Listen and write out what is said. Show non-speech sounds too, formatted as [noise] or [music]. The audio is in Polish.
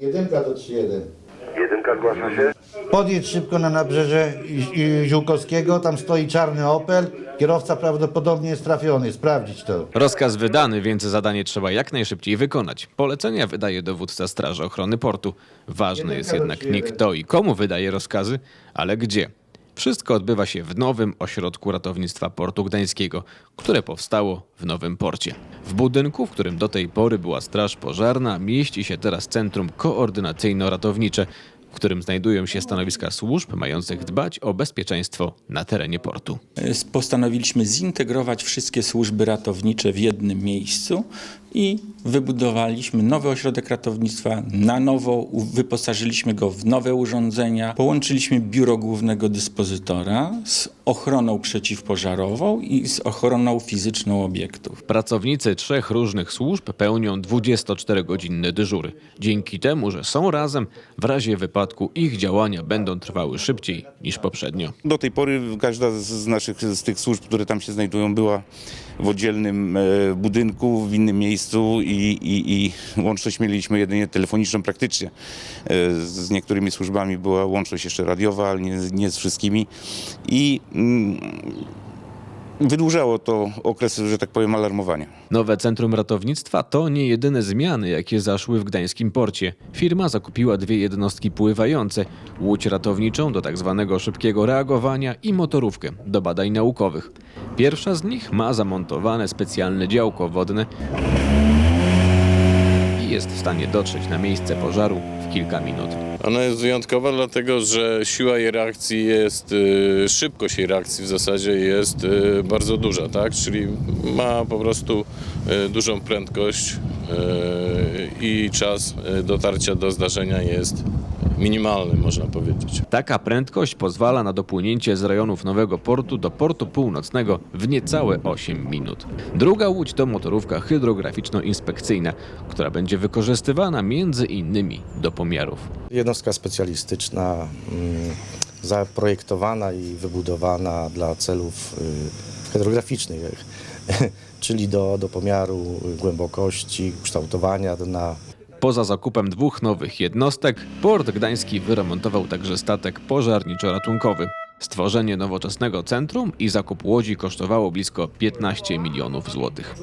Jedynka to 3-1. Jedynka zgłasza się. Podjedź szybko na nabrzeże I- I- Ziółkowskiego, tam stoi czarny Opel. Kierowca prawdopodobnie jest trafiony, sprawdzić to. Rozkaz wydany, więc zadanie trzeba jak najszybciej wykonać. Polecenia wydaje dowódca Straży Ochrony Portu. Ważne jest jednak nie kto i komu wydaje rozkazy, ale gdzie. Wszystko odbywa się w nowym ośrodku ratownictwa Portu Gdańskiego, które powstało w Nowym Porcie. W budynku, w którym do tej pory była straż pożarna, mieści się teraz Centrum Koordynacyjno-Ratownicze, w którym znajdują się stanowiska służb mających dbać o bezpieczeństwo na terenie portu. Postanowiliśmy zintegrować wszystkie służby ratownicze w jednym miejscu i wybudowaliśmy nowy ośrodek ratownictwa. Na nowo wyposażyliśmy go w nowe urządzenia. Połączyliśmy biuro głównego dyspozytora z ochroną przeciwpożarową i z ochroną fizyczną obiektów. Pracownicy trzech różnych służb pełnią 24-godzinne dyżury. Dzięki temu, że są razem, w razie wypadku ich działania będą trwały szybciej niż poprzednio. Do tej pory każda z- z naszych, z tych służb, które tam się znajdują, była w oddzielnym e, budynku, w innym miejscu i, i, i łączność mieliśmy jedynie telefoniczną praktycznie. E, z niektórymi służbami była łączność jeszcze radiowa, ale nie, nie z wszystkimi. I mm, wydłużało to okres, że tak powiem, alarmowania. Nowe Centrum Ratownictwa to nie jedyne zmiany, jakie zaszły w gdańskim porcie. Firma zakupiła dwie jednostki pływające, łódź ratowniczą do tzw. szybkiego reagowania i motorówkę do badań naukowych. Pierwsza z nich ma zamontowane specjalne działko wodne jest w stanie dotrzeć na miejsce pożaru w kilka minut. Ona jest wyjątkowa, dlatego że siła jej reakcji jest, y, szybkość jej reakcji w zasadzie jest y, bardzo duża, tak? Czyli ma po prostu y, dużą prędkość i czas y, dotarcia do zdarzenia jest minimalny, można powiedzieć. Taka prędkość pozwala na dopłynięcie z rejonów Nowego Portu do Portu Północnego w niecałe 8 minut. Druga łódź to motorówka hydrograficzno-inspekcyjna, która będzie wykorzystywana między innymi do pomiarów. Jednostka specjalistyczna, mm, zaprojektowana i wybudowana dla celów y, hydrograficznych, [laughs] czyli do, do pomiaru głębokości, kształtowania dna, Poza zakupem dwóch nowych jednostek, Port Gdański wyremontował także statek pożarniczo-ratunkowy. Stworzenie nowoczesnego centrum i zakup łodzi kosztowało blisko 15 milionów złotych.